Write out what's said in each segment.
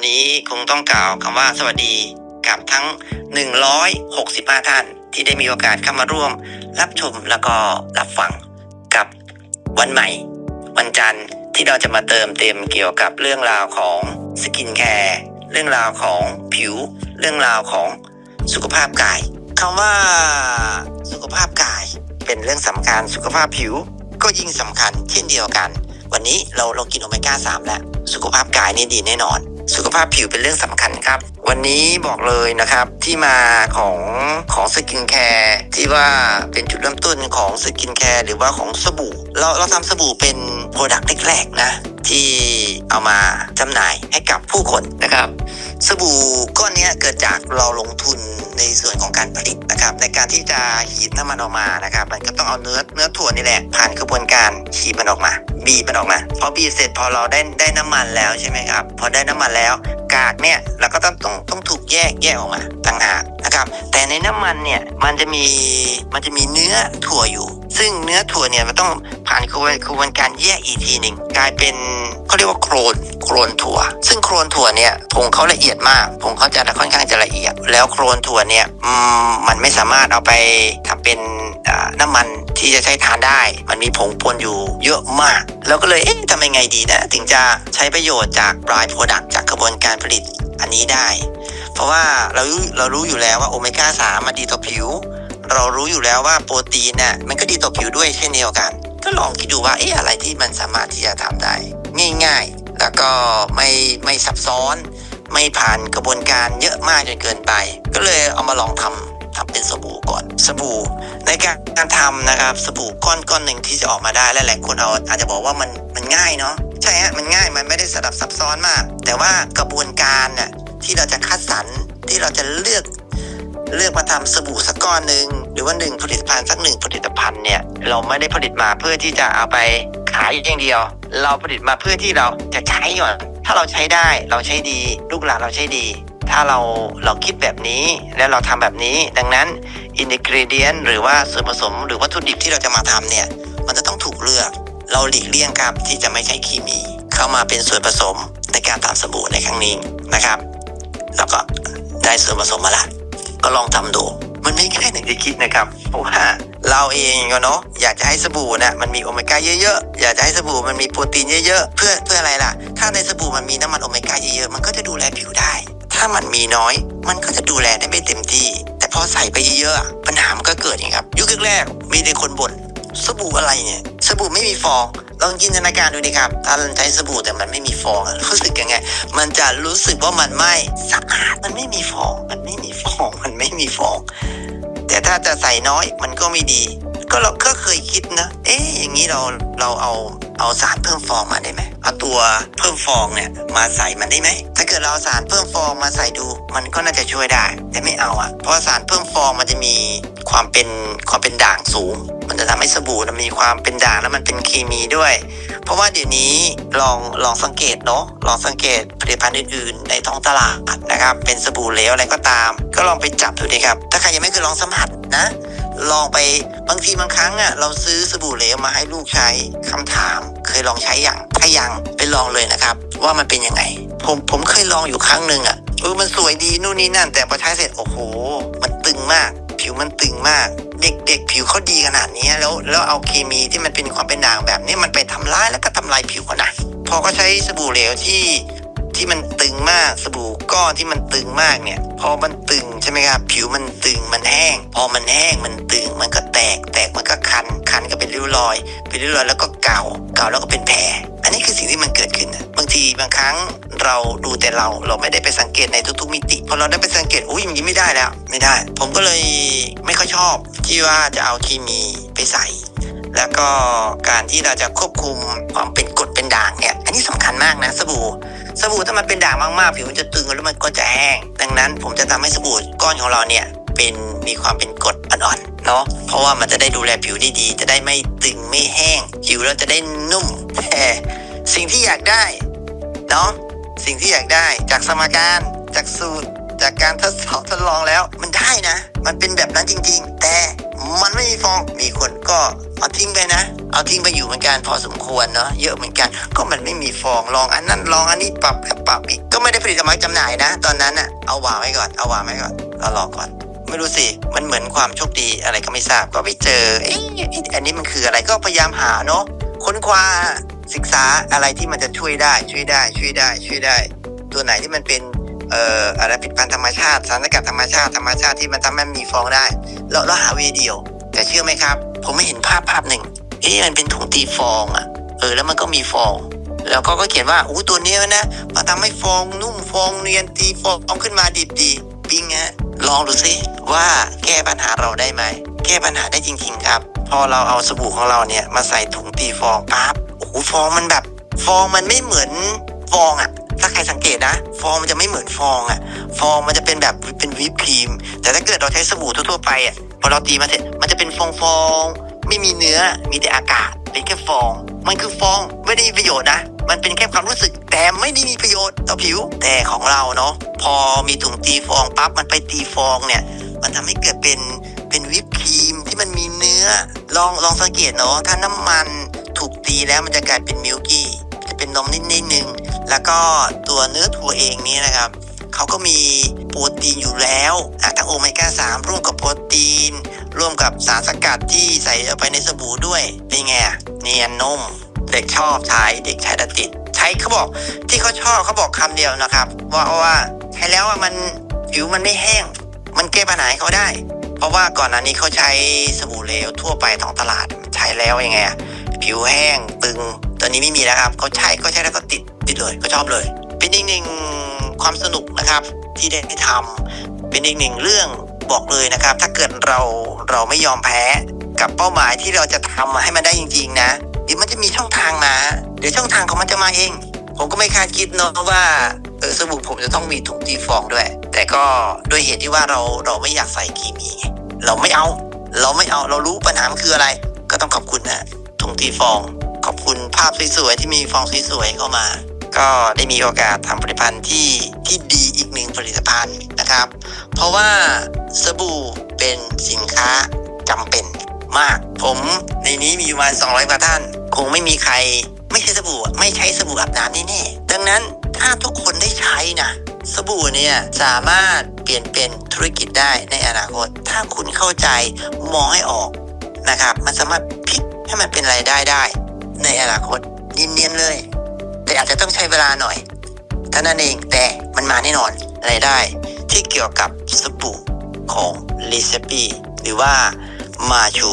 วันนี้คงต้องกล่าวคำว่าสวัสดีกับทั้ง 165 ท่านที่ได้มีโอกาสเข้ามาร่วม รับชมแล้วก็รับฟังกับวันใหม่ วันจันทร์ที่เราจะมาเติมเต็มเกี่ยวกับเรื่องราวของสกินแคร์เรื่องราวของผิว เรื่องราวของสุขภาพกายคำว่าสุขภาพกายเป็นเรื่องสำคัญสุขภาพผิวก็ยิ่งสำคัญเช่นเดียวกัน วันนี้เราเรากินโอเมก้า3แล้ว สุขภาพกายนี่ดีแน่นอน สุขภาพผิวเป็นเรื่องสำคัญครับ วันนี้บอกเลยนะครับที่มาของของสกินแคร์ที่ว่าเป็นจุดเริ่มต้นของสกินแคร์หรือว่าของสบู่ เราเราทำสบู่เป็นโปรดักต์แรกๆนะ ที่เอามาจำหน่ายให้กับผู้คนนะครับ สบู่ก้อนนี้เกิดจากเราลงทุนในส่วนของการผลิตนะครับ ในการที่จะหีบน้ำมันออกมานะครับ มันก็ต้องเอาเนื้อเนื้อถั่วนี่แหละ ผ่านกระบวนการฉีดมันออกมา บีบมันออกมาพอบีบเสร็จพอเราได้ได้น้ำมันแล้วใช่ไหมครับ พอได้น้ำมันแล้วกากเนี่ยเราก็ต้องต้องต้องถูกแยกแยกออกมาต่างหากนะครับ แต่ในน้ำมันเนี่ยมันจะมีมันจะมีเนื้อถั่วอยู่ ซึ่งเนื้อถั่วเนี่ยมันต้อง ผ่านกระบวนกระบวนการแยกอีกทีหนึ่งกลายเป็นเขาเรียกว่าโครนโครนถั่ว ซึ่งโครนถั่วเนี่ยผงเขาละเอียดมากผงเขาจะค่อนข้างจะละเอียด แล้วโครนถั่วเนี่ยมันไม่สามารถเอาไปทำเป็นน้ำมันที่จะใช้ทานได้ มันมีผงปนอยู่เยอะมาก แล้วก็เลยเอ๊ะทำยังไงดีนะ ถึงจะใช้ประโยชน์จากปลายโปรดักต์จากกระบวนการผลิตอันนี้ได้ เพราะว่าเรารู้เรารู้อยู่แล้วว่าโอเมก้า3มันดีต่อผิว เรารู้อยู่แล้วว่าโปรตีนน่ะมันก็ดีต่อผิวด้วยเช่นเดียวกัน ก็ลองคิดดูว่าเอ๊ะอะไรที่มันสามารถที่จะทำได้ ง่ายๆ แล้วก็ไม่ไม่ซับซ้อน ไม่ผ่านกระบวนการเยอะมากจนเกินไป ก็เลยเอามาลองทำทำเป็นสบู่ก่อนสบู่ในการการทำนะครับสบู่ก้อนก้อนหนึ่งที่จะออกมาได้และหลายคนเอาอาจจะบอกว่ามันมันง่ายเนาะใช่ฮะมันง่ายมันไม่ได้สลับซับซ้อนมาก แต่ว่ากระบวนการน่ะที่เราจะคัดสรรที่เราจะเลือก เลือกมาทำสบู่สักก้อนหนึ่งหรือว่าหนึ่งผลิตภัณฑ์สักหนึ่งผลิตภัณฑ์เนี่ยเราไม่ได้ผลิตมาเพื่อที่จะเอาไปขายอย่างเดียว เราผลิตมาเพื่อที่เราจะใช้ก่อนถ้าเราใช้ได้เราใช้ดี ลูกหลานเราใช้ดี ถ้าเราเราคิดแบบนี้แล้วเราทำแบบนี้ ดังนั้นอินกิเดียนหรือว่าส่วนผสม หรือวัตถุดิบที่เราจะมาทำเนี่ยมันจะต้องถูกเลือก เราหลีกเลี่ยงครับที่จะไม่ใช้เคมี เข้ามาเป็นส่วนผสมในการทำสบู่ในครั้งนี้นะครับ แล้วก็ได้ส่วนผสมมาละ ก็ลองทำดู มันไม่ง่ายอย่างที่คิดนะครับ เพราะว่าเราเองก็เนาะอยากจะให้สบู่นะมันมีโอเมก้าเยอะๆ อยากจะให้สบู่มันมีโปรตีนเยอะๆ เพื่อเพื่ออะไรล่ะ ถ้าในสบู่มันมีน้ำมันโอเมก้าเยอะๆ มันก็จะดูแลผิวได้ ถ้ามันมีน้อย มันก็จะดูแลได้ไม่เต็มที่ แต่พอใส่ไปเยอะๆปัญหามันก็เกิดอย่างครับยุคแรกๆมีแต่คนบ่นสบู่อะไรเนี่ย สบู่ไม่มีฟอง ลองจินตนาการดูดิครับถ้าเราใช้สบู่แต่มันไม่มีฟองรู้สึกยังไง มันจะรู้สึกว่ามันไม่สะอาดมันไม่มีฟอง มันไม่มีฟองมันไม่มีฟอง แต่ถ้าจะใส่น้อยมันก็ไม่ดี ก็เราก็เคยคิดนะ เอ๊ะอย่างนี้เราเราเอา เอาสารเพิ่มฟองมาได้ไหมเอาตัวเพิ่มฟองเนี่ยมาใส่มันได้ไหมถ้าเกิดเราสารเพิ่มฟองมาใส่ดู มันก็น่าจะช่วยได้ แต่ไม่เอาอะเพราะสารเพิ่มฟองมันจะมีความเป็นความเป็นด่างสูง มันจะทำให้สบู่มันมีความเป็นด่างแล้วมันเป็นเคมีด้วย เพราะว่าเดี๋ยวนี้ลองลองสังเกตเนาะลองสังเกตผลิตภัณฑ์อื่นๆในท้องตลาดนะครับ เป็นสบู่เหลวอะไรก็ตาม ก็ลองไปจับดูดิครับ ถ้าใครยังไม่เคยลองสัมผัสนะ ลองไปบางทีบางครั้งอะเราซื้อสบู่เหลวมาให้ลูกใช้คำถาม เคยลองใช้อย่างถ้ายังไปลองเลยนะครับ ว่ามันเป็นยังไง ผมผมเคยลองอยู่ครั้งหนึ่งอะเออมันสวยดีนู่นนี่นั่น แต่พอใช้เสร็จโอ้โห มันตึงมาก ผิวมันตึงมาก เด็กๆ ผิวเขาดีขนาดนี้แล้วแล้วเอาเคมีที่มันเป็นความเป็นด่างแบบนี้มันไปทำร้ายแล้วก็ทำลายผิวเขานะพอก็ใช้สบู่เหลวที่ ที่มันตึงมากสบู่ก้อนที่มันตึงมากเนี่ย พอมันตึงใช่ไหมครับ ผิวมันตึงมันแห้ง พอมันแห้งมันตึงมันก็แตกแตกมันก็คัน คันก็เป็นริ้วรอย เป็นริ้วรอยแล้วก็เกาเกาแล้วก็เป็นแผลอันนี้คือสิ่งที่มันเกิดขึ้นบางทีบางครั้งเราดูแต่เราเราไม่ได้ไปสังเกตในทุกๆมิติพอเราได้ไปสังเกตอุ้ยอย่างนี้ไม่ได้แล้ว ไม่ได้ ผมก็เลยไม่ค่อยชอบ ที่ว่าจะเอาเคมีไปใส่แล้วก็การที่เราจะควบคุมความเป็นกรดเป็นด่างเนี่ย อันนี้สำคัญมากนะสบู่ สบู่ถ้ามันเป็นด่างมากๆผิวมันจะตึงแล้วมันก็จะแห้ง ดังนั้นผมจะทำให้สบู่ก้อนของเราเนี่ยเป็นมีความเป็นกรดอ่อนๆเนาะเพราะว่ามันจะได้ดูแลผิวได้ดี จะได้ไม่ตึงไม่แห้ง ผิวเราจะได้นุ่มแต่สิ่งที่อยากได้เนาะสิ่งที่อยากได้จากสมการจากสูตร จากการทดสอบทดลองแล้ว มันได้นะ มันเป็นแบบนั้นจริง ๆ แต่มันไม่มีฟองมีคนก็ เอาทิ้งไปนะ เอาทิ้งไปอยู่เหมือนกันพอสมควรเนาะเยอะเหมือนกัน ก็มันไม่มีฟองลองอันนั้นลองอันนี้ปรับแล้วปรับอีกก็ไม่ได้ผลิตออกมาจำหน่ายนะ ตอนนั้นอะเอาวางไว้ก่อนเอาวางไว้ก่อนเอารอก่อน ไม่รู้สิมันเหมือนความโชคดีอะไรก็ไม่ทราบก็ไปเจอเอ๊ะอันนี้มันคืออะไรก็พยายามหาเนาะค้นคว้าศึกษาอะไรที่มันจะช่วยได้ช่วยได้ช่วยได้ช่วยได้ ตัวไหนที่มันเป็นเอ่ออะไรผิดพันธรรมชาติสารสกัดธรรมชาติธรรมชาติที่มันทำให้มีฟองได้ เราเราหาวีเดียว แต่เชื่อไหมครับ ผมไม่เห็นภาพภาพหนึ่งเอ๊ะมันเป็นถุงตีฟองอะเออแล้วมันก็มีฟอง แล้วก็ก็เขียนว่าอู้ตัวนี้นะมาทำให้ฟองนุ่มฟองเนียนตีฟองขึ้นมาดิบดีปิ้งฮะลองดูซิว่าแก้ปัญหาเราได้ไหมแก้ปัญหาได้จริงๆครับ พอเราเอาสบู่ของเราเนี่ยมาใส่ถุงตีฟองปั๊บโอ้โหฟองมันแบบ ฟองมันไม่เหมือนฟองอะถ้าใครสังเกตนะ ฟองมันจะไม่เหมือนฟองอะฟองมันจะเป็นแบบเป็นวิปครีม แต่ถ้าเกิดเราใช้สบู่ทั่วๆไปอะ พอเราตีมาเสร็จมันจะเป็นฟองฟองไม่มีเนื้อมีแต่อากาศเป็นแค่ฟอง มันคือฟองไม่ได้มีประโยชน์นะ มันเป็นแค่ความรู้สึก แต่ไม่ได้มีประโยชน์ต่อผิวแต่ของเราเนาะพอมีถุงตีฟองปั๊บมันไปตีฟองเนี่ย มันทำให้เกิดเป็นเป็นวิปครีมที่มันมีเนื้อลองลองสังเกตเนาะถ้าน้ำมันถูกตีแล้วมันจะกลายเป็นมิลกี้จะเป็นนมนิดนิดนึงแล้วก็ตัวเนื้อถั่วเองนี่นะครับ เขาก็มีโปรตีนอยู่แล้วอะทั้งโอเมก้า 3 ร่วมกับโปรตีน ร่วมกับสารสกัดที่ใส่เข้าไปในสบู่ด้วยเป็นไงเนียนนุ่มเด็กชอบใช้เด็กใช้ติด ใช้เขาบอกที่เขาชอบเขาบอกคำเดียวนะครับ ว่าว่าใช้แล้วมันผิวมันไม่แห้ง มันแก้ปัญหาเขาได้ เพราะว่าก่อนหน้านี้เขาใช้สบู่เหลวทั่วไปท้องตลาดใช้แล้วยังไงผิวแห้งตึงตอนนี้ไม่มีแล้วครับเขาใช้ก็ใช้แล้วก็ติดติดเลยก็ชอบเลย เป็นอีกหนึ่ง ความสนุกนะครับที่ได้ทำเป็นอีกหนึ่งเรื่องบอกเลยนะครับ ถ้าเกิดเราเราไม่ยอมแพ้กับเป้าหมายที่เราจะทำให้มันได้จริง ๆ นะเดี๋ยวมันจะมีช่องทางมาเดี๋ยวช่องทางของมันจะมาเอง ผมก็ไม่คาดคิดเนาะว่าเออสบู่ผมจะต้องมีถุงตีฟองด้วย แต่ก็ด้วยเหตุที่ว่าเราเราไม่อยากใส่เคมีเราไม่เอา เราไม่เอาเรารู้ปัญหามันคืออะไร ก็ต้องขอบคุณนะถุงตีฟอง ขอบคุณภาพสวยๆที่มีฟองสวยๆเข้ามา ก็ได้มีโอกาสทำผลิตภัณฑ์ที่ที่ดีอีกหนึ่งผลิตภัณฑ์นะครับ เพราะว่าสบู่เป็นสินค้าจำเป็นมาก ผมในนี้มีประมาณ200กว่าท่าน คงไม่มีใครไม่ใช่สบู่ไม่ใช้สบู่อาบน้ำแน่ๆดังนั้นถ้าทุกคนได้ใช้นะสบู่เนี่ยสามารถเปลี่ยนเป็นธุรกิจได้ในอนาคต ถ้าคุณเข้าใจมองให้ออกนะครับ มันสามารถพลิกให้มันเป็นรายได้ได้ ในอนาคตเนียนๆเลย แต่อาจจะต้องใช้เวลาหน่อยเท่านั้นเองแต่มันมาแน่นอนรายได้ที่เกี่ยวกับสบู่ของลิซปีหรือว่ามาชู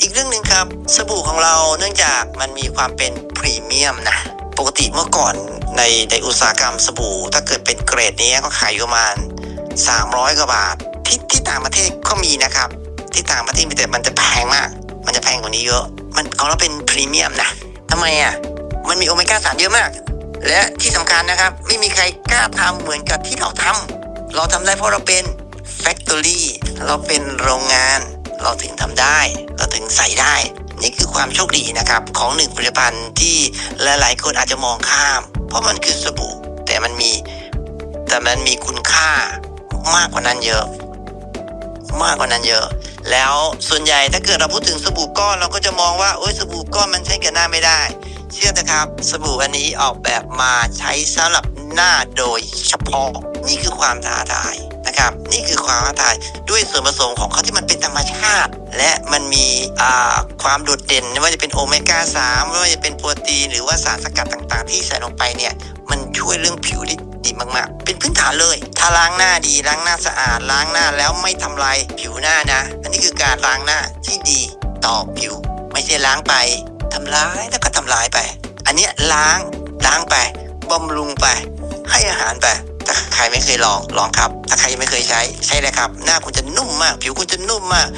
อีกเรื่องหนึ่งครับ สบู่ของเราเนื่องจากมันมีความเป็นพรีเมียมนะ ปกติเมื่อก่อนในในอุตสาหกรรมสบู่ ถ้าเกิดเป็นเกรดนี้ก็ขายอยู่ประมาณ 300 กว่าบาท ที่ที่ต่างประเทศก็มีนะครับ ที่ต่างประเทศมีแต่มันจะแพงมาก มันจะแพงกว่านี้เยอะ มันของเราเป็นพรีเมียมนะทำไมอะ มันมีโอเมก้า3เยอะมาก และที่สำคัญนะครับ ไม่มีใครกล้าทำเหมือนกับที่เราทำเราทำได้เพราะเราเป็น Factory เราเป็นโรงงาน เราถึงทำได้ เราถึงใส่ได้ นี่คือความโชคดีนะครับ ของหนึ่งผลิตภัณฑ์ที่หลายๆ คนอาจจะมองข้าม เพราะมันคือสบู่ แต่มันมีแต่มันมีคุณค่ามากกว่านั้นเยอะ มากกว่านั้นเยอะ แล้วส่วนใหญ่ถ้าเกิดเราพูดถึงสบู่ก้อนเราก็จะมองว่าโอ้ยสบู่ก้อนมันใช้กับหน้าไม่ได้ เชื่อนะครับ สบู่อันนี้ออกแบบมาใช้สำหรับหน้าโดยเฉพาะนี่คือความท้าทายนะครับ นี่คือความท้าทายด้วยส่วนผสมของเขาที่มันเป็นธรรมชาติ และมันมีความโดดเด่นไม่ว่าจะเป็นโอเมก้า3ไม่ว่าจะเป็นโปรตีนหรือว่าสารสกัดต่างๆ ที่ใส่ลงไปเนี่ยมันช่วยเรื่องผิวได้ดีมากๆ เป็นพื้นฐานเลย ถ้าล้างหน้าดีล้างหน้าสะอาดล้างหน้าแล้วไม่ทำลายผิวหน้านะ อันนี้คือการล้างหน้าที่ดีต่อผิว ไม่ใช่ล้างไป ทำร้ายแล้วก็ทำลายไป อันเนี้ยล้างล้างไปบำรุงไป ให้อาหารไปถ้าใครไม่เคยลองลองครับ ถ้าใครยังไม่เคยใช้ใช้เลยครับ หน้าคุณจะนุ่มมาก ผิวคุณจะนุ่มมาก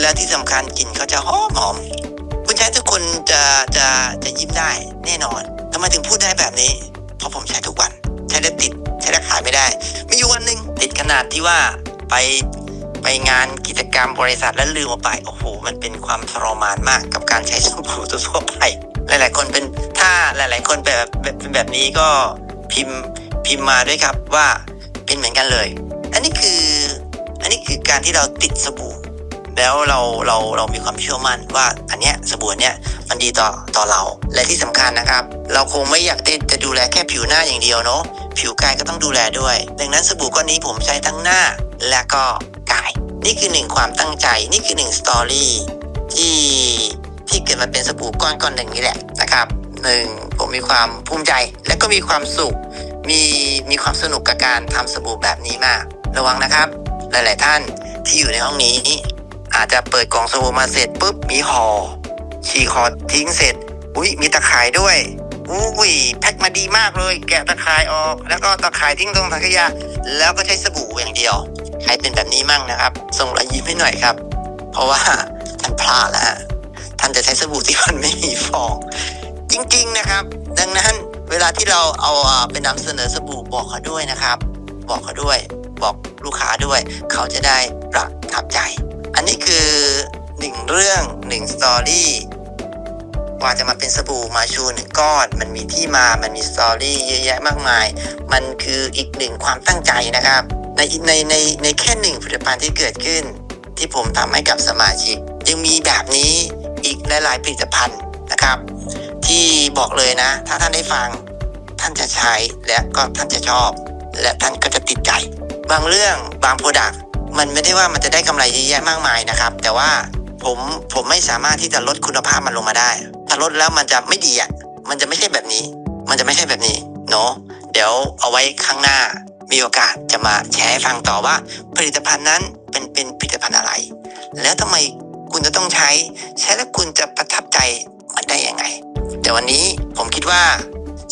และที่สำคัญกลิ่นเขาจะหอมหอมคุณใช้ทุกคนจะจะจะยิ้มได้แน่นอนทำไมถึงพูดได้แบบนี้ เพราะผมใช้ทุกวัน ใช้แล้วติด ใช้แล้วขายไม่ได้ มีอยู่วันหนึ่งติดขนาดที่ว่าไป งานกิจกรรมบริษัทแล้วลืมเอาไป โอ้โห มันเป็นความทรมานมากกับการใช้สบู่ทั่วไป หลาย ๆ คนเป็นถ้าหลาย ๆ คนเป็นแบบแบบเป็นแบบนี้ก็พิมพ์พิมพ์มาด้วยครับว่าเป็นเหมือนกันเลย อันนี้คืออันนี้คือการที่เราติดสบู่แล้วเราเราเรามีความเชื่อมั่นว่าอันเนี้ยสบู่เนี้ยมันดีต่อต่อเรา และที่สำคัญนะครับ เราคงไม่อยากจะดูแลแค่ผิวหน้าอย่างเดียวเนาะผิวกายก็ต้องดูแลด้วย ดังนั้นสบู่ก้อนนี้ผมใช้ทั้งหน้าและก็ นี่คือหนึ่งความตั้งใจ นี่คือหนึ่งสตอรี่ที่ที่เกิดมาเป็นสบู่ก้อนก้อนหนึ่งนี่แหละนะครับหนึ่งผมมีความภูมิใจและก็มีความสุข มีมีความสนุกกับการทำสบู่แบบนี้มาก ระวังนะครับ หลาย ๆ ท่านที่อยู่ในห้องนี้ อาจจะเปิดกล่องสบู่มาเสร็จปุ๊บมีห่อฉีกห่อทิ้งเสร็จ อุ้ยมีตะข่ายด้วยอุ้ยแพ็คมาดีมากเลย แกะตะข่ายออก แล้วก็ตะข่ายทิ้งตรงถังขยะแล้วก็ใช้สบู่อย่างเดียว ใครเป็นแบบนี้มั่งนะครับ ส่งรอยยิ้มให้หน่อยครับ เพราะว่าท่านพลาดแล้วฮะท่านจะใช้สบู่ที่มันไม่มีฟอง จริงๆนะครับ ดังนั้นเวลาที่เราเอาไปนำเสนอสบู่บอกเขาด้วยนะครับ บอกเขาด้วย บอกลูกค้าด้วย เขาจะได้ประทับใจ อันนี้คือหนึ่งเรื่องหนึ่งสตอรี่กว่าจะมาเป็นสบู่มาชูหนึ่งก้อน มันมีที่มา มันมีสตอรี่เยอะแยะมากมาย มันคืออีกหนึ่งความตั้งใจนะครับ ในในในในแค่หนึ่งผลิตภัณฑ์ที่เกิดขึ้น ที่ผมทำให้กับสมาชิก ยังมีแบบนี้อีกหลายๆผลิตภัณฑ์นะครับ ที่บอกเลยนะ ถ้าท่านได้ฟังท่านจะใช้และก็ท่านจะชอบ และท่านก็จะติดใจ บางเรื่องบางโปรดักต์มันไม่ได้ว่ามันจะได้กำไรเยอะแยะมากมายนะครับ แต่ว่าผมผมไม่สามารถที่จะลดคุณภาพมันลงมาได้ ถ้าลดแล้วมันจะไม่ดีอะมันจะไม่ใช่แบบนี้ มันจะไม่ใช่แบบนี้เนาะเดี๋ยวเอาไว้ข้างหน้า มีโอกาสจะมาแชร์ให้ฟังต่อว่า ผลิตภัณฑ์นั้นเป็นเป็นผลิตภัณฑ์อะไร แล้วทำไมคุณจะต้องใช้ ใช้แล้วคุณจะประทับใจมันได้ยังไง แต่วันนี้ผมคิดว่า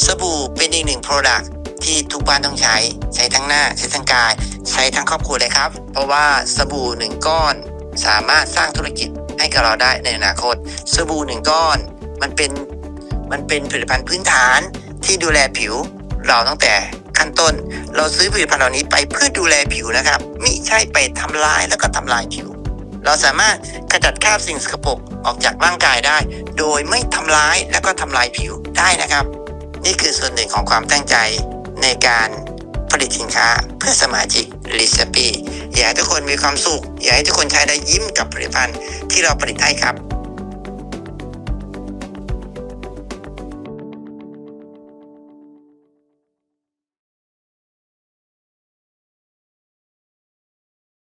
สบู่เป็นอีกหนึ่ง Product ที่ทุกบ้านต้องใช้ใช้ทั้งหน้าใช้ทั้งกาย ใช้ทั้งครอบครัวเลยครับ เพราะว่าสบู่หนึ่งก้อนสามารถสร้างธุรกิจให้กับเราได้ในอนาคต สบู่หนึ่งก้อน มันเป็นมันเป็นผลิตภัณฑ์พื้นฐานที่ดูแลผิวเราตั้งแต่ ขั้นต้น เราซื้อผลิตภัณฑ์เหล่านี้ไปเพื่อดูแลผิวนะครับมิใช่ไปทำลายแล้วก็ทำลายผิว เราสามารถขจัดคราบสิ่งสกปรกออกจากร่างกายได้ โดยไม่ทำร้ายแล้วก็ทำลายผิวได้นะครับ นี่คือส่วนหนึ่งของความตั้งใจในการผลิตสินค้าเพื่อสมาชิกลิซปีอยากให้ทุกคนมีความสุข อยากให้ทุกคนใช้ได้ยิ้มกับผลิตภัณฑ์ที่เราผลิตให้ครับ